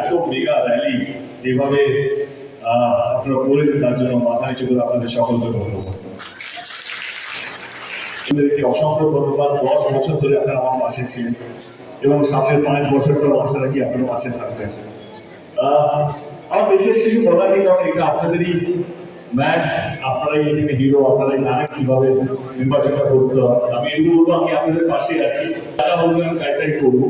এত mega rally যেভাবে আপনারা করেছেন, তার জন্য মাথা নিচু করে আপনাদের সকলকে ধন্যবাদ। অসংখ্য ধন্যবাদ। দশ বছর ধরে আপনারা আমার পাশে ছিলেন এবং সামনের পাঁচ বছরটাও আশা রাখি আপনারা পাশে থাকবেন? আমার বিশেষ কিছু বলার নেই, কারণ এটা আপনাদেরই ম্যাচ আপনারাই এখানে হিরো আপনারাই জানেন কীভাবে নির্বাচনটা করতে হয়। আমি এটুকু বলব, আমি আপনাদের পাশে আছি। যা বলবেন তাই করব।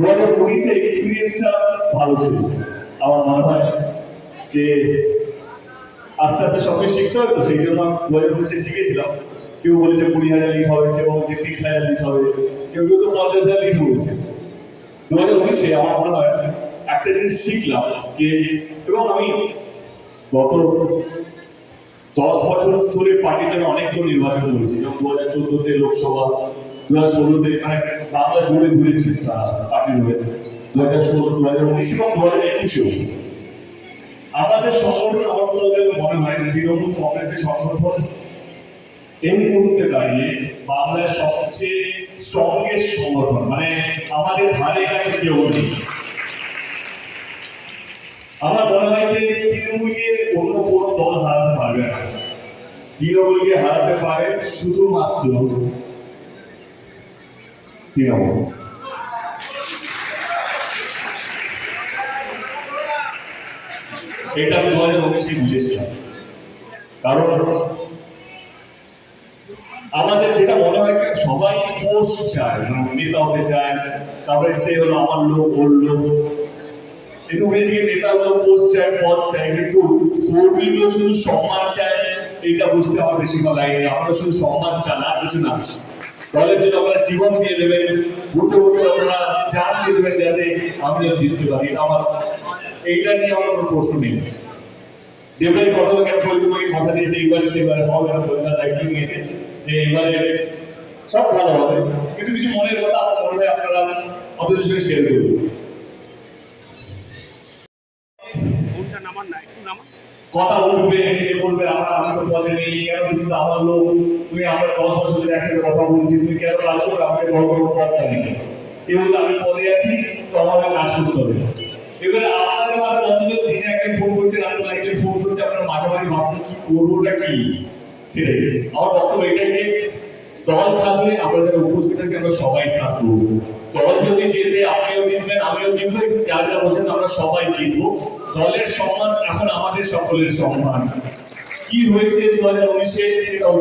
দু উনিশের এক্সপিরিয়েন্সটা ভালো ছিল। আমার মনে হয় যে আস্তে আস্তে সবকে শিখতে হয় তো, সেই জন্য দু হাজার উনিশে শিখেছিলাম। কেউ বলে যে কুড়ি হাজার লিট হবে, কেউ বলছে তিরিশ হাজার লিট হবে, কেউ কেউ তো পঞ্চাশ হাজার লিট বলেছে। দু হাজার উনিশে আমার মনে হয় একটা জিনিস শিখলাম যে, এবং আমি গত দশ বছর ধরে পার্টিতে আমি অনেকগুলো নির্বাচন করেছি, যেমন দু হাজার চোদ্দতে লোকসভা মানে বাংলা জুড়ে ঘুরেছি পার্টির হয়ে দু হাজার ষোলো দু হাজার উনিশ এবং দু হাজার একুশেও। আমাদের সংগঠন আমার মনে হয় তৃণমূল কংগ্রেসের সংগঠন, এই মুহূর্তে দাঁড়িয়ে বাংলার সবচেয়ে স্ট্রংগেস্ট সংগঠন মানে আমাদের ধারে কাছে কেউ নেই। আমার মনে হয় যে তৃণমূলকে অন্য কোনো দল হারাতে পারবে না। তৃণমূলকে হারাতে পারে শুধুমাত্র এটা আমি দু হাজার উনিশে বুঝেছিলাম। কারণ আমাদের যেটা মনে হয় সবাই চায় মানে নেতা হতে চায়, তারপরে সে হলো আমার লোক, ওর লোক। একটু নিজেকে নেতা হলো চায়, পদ চায়, কিন্তু শুধু সম্মান চায়, এটা বুঝতে আমার বেশি ভালো লাগে আমরা শুধু সম্মান চান আর কিছু না। দলের জন্য আপনারা জীবন দিয়ে দেবেন। উঠে উঠে আপনারা জান দিয়ে দেবেন যাতে আমি জিততে পারি। আমার এইটা নিয়ে আমার কোনো প্রশ্ন নেই। দেবরাই কথা কেন চলতে পারি কথা দিয়েছে? এইবারে সেবারে হবে না দায়িত্ব নিয়েছে যে এবারে সব ভালো হবে। কিন্তু কিছু মনের কথা আমার মনে হয় আপনারা আপনাদের শেয়ার করবেন কথা উঠবে কে বলবে, আমরা আমাকে পদে নেই, কেন তুমি আমার লোক? তুমি আমরা দশ বছর ধরে একসাথে কথা বলছি, তুমি কেন কাজ করবে আমাকে দল বড় পদটা নেই এবং আমি পদে আছি তো আমাদের কাজ করতে হবে। এবারে আপনাদের মাথায় অন্তত দিনে একজন ফোন করছে, রাত্রে একজন ফোন করছে, আপনার মাঝামাঝি ভাবুন কি করবোটা কি? সেটাই। আমার বক্তব্য এটাকে দল থাকলে আমরা যারা উপস্থিত আছি আমরা সবাই থাকব দল যদি জেতে, আপনিও জিতবেন, আমিও জিতবো যারা যারা বসেন আমরা সবাই জিতবো। দলের সম্মান এখন আমাদের সকলের সম্মান। কি হয়েছে দু হাজার উনিশে এটাও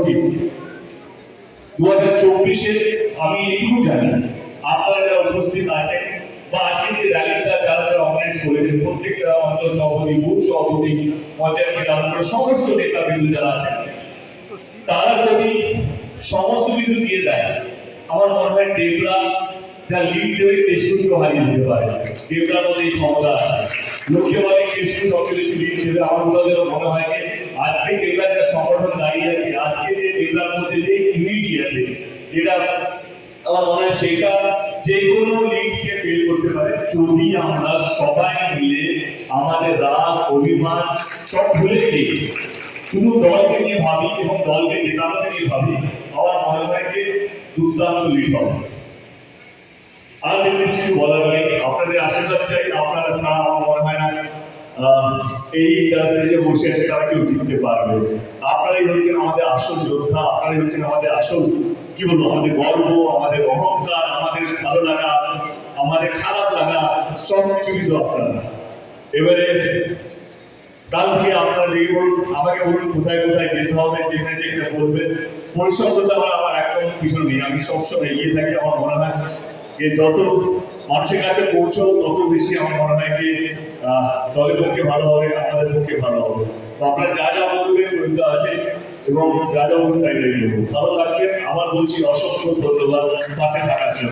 দু হাজার চব্বিশে, আমি এটুকু জানি, আপনারা যারা উপস্থিত আছেন বা আজকে যে র্যালিটা, যারা যারা অর্গানাইজ করেছেন, প্রত্যেকটা অঞ্চল সভাপতি, বুথ সভাপতি, পঞ্চায়েত সমস্ত নেতা বিন্দু যারা আছেন, তারা যদি সমস্ত কিছু দিয়ে দেয়। আমার মনে হয় দেবরা যা লিড দেবে কেশপুরকেও হারিয়ে দিতে পারে। দেবরার মধ্যে এই ক্ষমতা আছে। লোকে বলে কেশপুর যত বেশি লিড দেবে। আমার হয় মনে হয় যে আজকে দেবরার যা সংগঠন দাঁড়িয়ে আছে। আজকে যে দেবরার মধ্যে যে ইউনিটি আছে, যেটা আমার মনে হয় সেটা যে কোনো লিগকে ফেল করতে পারে। যদি আমরা সবাই মিলে আমাদের রাগ, অভিমান সব ভুলে গিয়ে শুধু দলকে নিয়ে ভাবি এবং দলকে জেতানোকে নিয়ে ভাবি, আমার মনে হয় যে দুর্দান্ত লিড আর বেশি কিছু বলার নেই। আপনাদের আশীর্বাদ চাই, আপনারা ছাড়া আমার মনে হয় না এই স্টেজে বসে আছে, তারা কেউ জিততে পারবে। আপনারাই হচ্ছেন আমাদের আসল যোদ্ধা, আপনারাই হচ্ছেন আমাদের আসল, কি বলব, আমাদের গর্ব, আমাদের অহংকার, আমাদের ভালো লাগা, আমাদের খারাপ লাগা, সব কিছু কিন্তু আপনারা। এবারে কাল থেকে আপনারা লেগে বলুন আমাকে বলুন কোথায় কোথায় যেতে হবে যেখানে যেখানে বলবেন পরিশ্রম করতে আমার আমার একদম পিছনে নেই আমি সবসময় এগিয়ে থাকি আমার মনে হয়। যে যত মানুষের কাছে পৌঁছাবো তত বেশি আমার মনে হয় আহ, দলের পক্ষে ভালো হবে আমাদের পক্ষে ভালো হবে। তো আপনারা যা যা বলবেন বলতে আছে এবং যা যা বলবেন তাই তাই ভালো থাকবেন আবার বলছি অসংখ্য ধন্যবাদ পাশে থাকার জন্য।